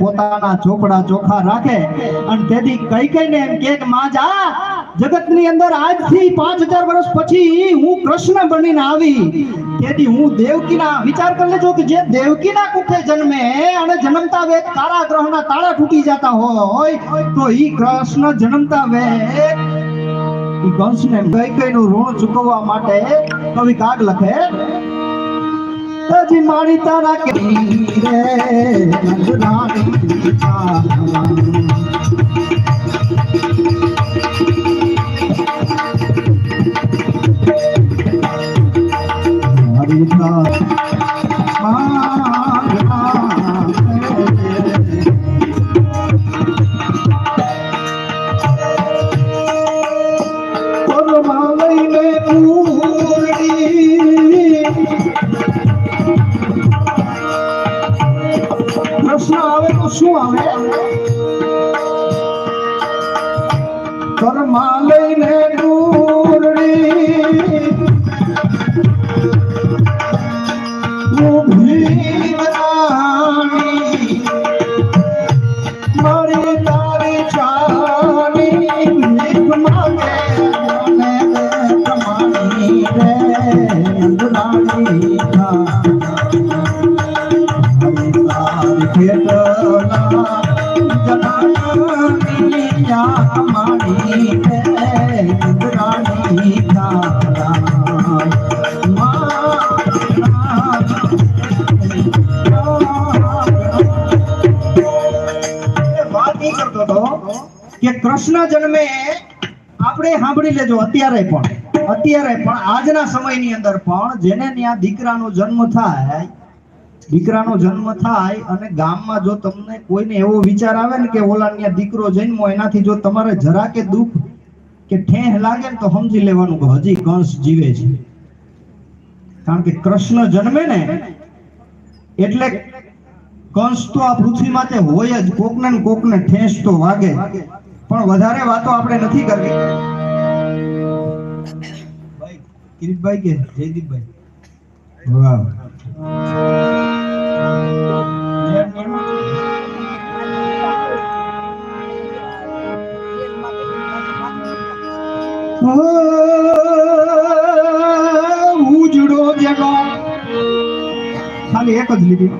પોતાના ચોપડા ચોખા રાખે અને તેથી કઈ કઈ ને એમ કે માં જા જગતની અંદર આજથી પાંચ હજાર વર્ષ પછી હું કૃષ્ણ બનીને આવી. તેથી હું દેવકીના વિચાર કરી લેજો કે જે દેવકીના કુખે જન્મે અને જન્મતા વેગ ના તાળા તૂટી જતા હોય, તો ઈ કૃષ્ણ જન્મતા વે કંસને કઈ કઈ નું ઋણ ચૂકવવા માટે કવિ કાગ લખે. હજી મારી તારા કે રે શું આવે કર્મા કે કૃષ્ણ જન્મે, આપણે સાંભળી લેજો, અત્યારે પણ અત્યારે પણ, આજના સમયની અંદર પણ, જેને ત્યાં દીકરાનો જન્મ થાય દીકરાનો જન્મ થાય અને ગામમાં જો તમને કોઈને એવો વિચાર આવે ને કે ઓલા ત્યાં દીકરો જન્મો એનાથી જો તમારે જરા કે દુઃખ કે ઠેહ લાગે ને તો સમજી લેવાનું કે હજી કંસ જીવે છે. કારણ કે કૃષ્ણ જન્મે ને એટલે કંસ તો આ પૃથ્વી માટે હોય જ, કોકને ને કોકને ઠેસ તો વાગે. પણ વધારે વાતો આપણે નથી કરવી. ભાઈ, કિરીટભાઈ કે જયદીપભાઈ? વાહ. ઉજડો જેનો ખાલી એક જ લીધી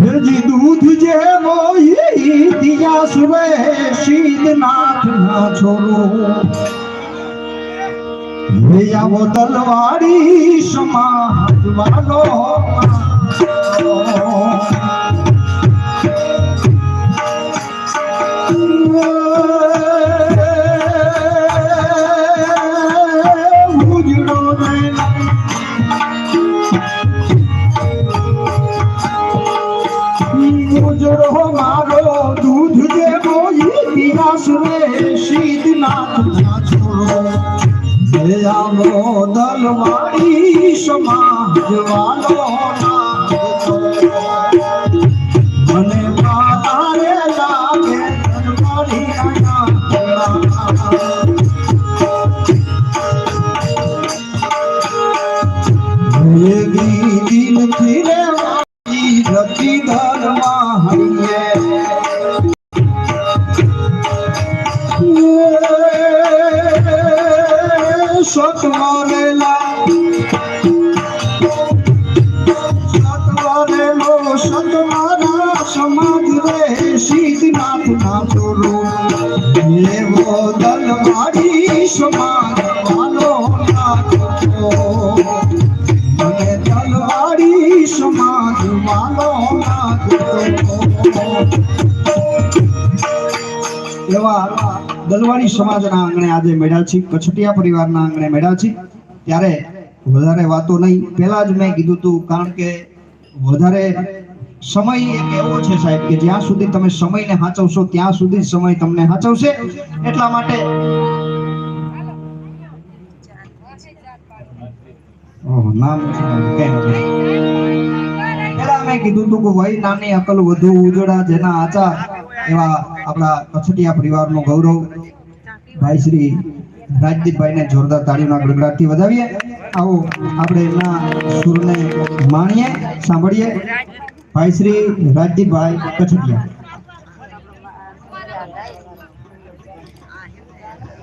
હેજી દૂધ જે મોહી દિયા સુરે શીત ના છોરો. હે આવો તલવારી સમાજવાનો ઉજડો જેનો ઉજળો મારો દૂધ જે મોઈ આવો દલવાળી સમાજ વાલો મને મારે લાગે વેગી દિલથી રે વાળી રતિ હૈયે સતવારેલો સતવારા સમાજ રે સિદ્ધનાથ ના ચોરો એવો દલવારી સમાજ નાખો મને તલવારી સમાજ વાલો એવા દલવાડી સમાજના આંગણે આજે મેળા છે, કછટિયા પરિવારના આંગણે મેળા છે. ત્યારે વધારે વાતો નહીં. પહેલા જ મેં કીધું હતું કારણ કે વધારે સમય એક એવો છે સાહેબ કે જ્યાં સુધી તમે સમયને સાચવશો ત્યાં સુધી સમય તમને સાચવશે એટલા માટે નામ કેમ મેં કીધું હતું કે વય, નાની, અકલ, વધુ, ઉજળા, જેના આચા એવા આપણા કછુટિયા પરિવારનું ગૌરવ ભાઈ શ્રી રાજદીપભાઈ ને જોરદાર તાળીઓના ગણગડાટથી વધાવીએ. આવો આપણે એમના સુરને માણીએ, સાંભળીએ. ભાઈ Shri રાજદીપભાઈ કછુટિયા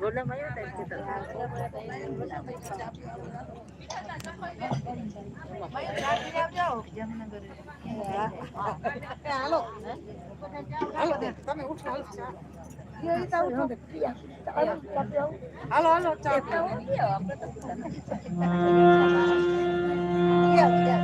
Bola mayo tayo kita. Halo. chào kami udah halo. Iya, tahu tuh. Halo, halo, cak. Iya, iya.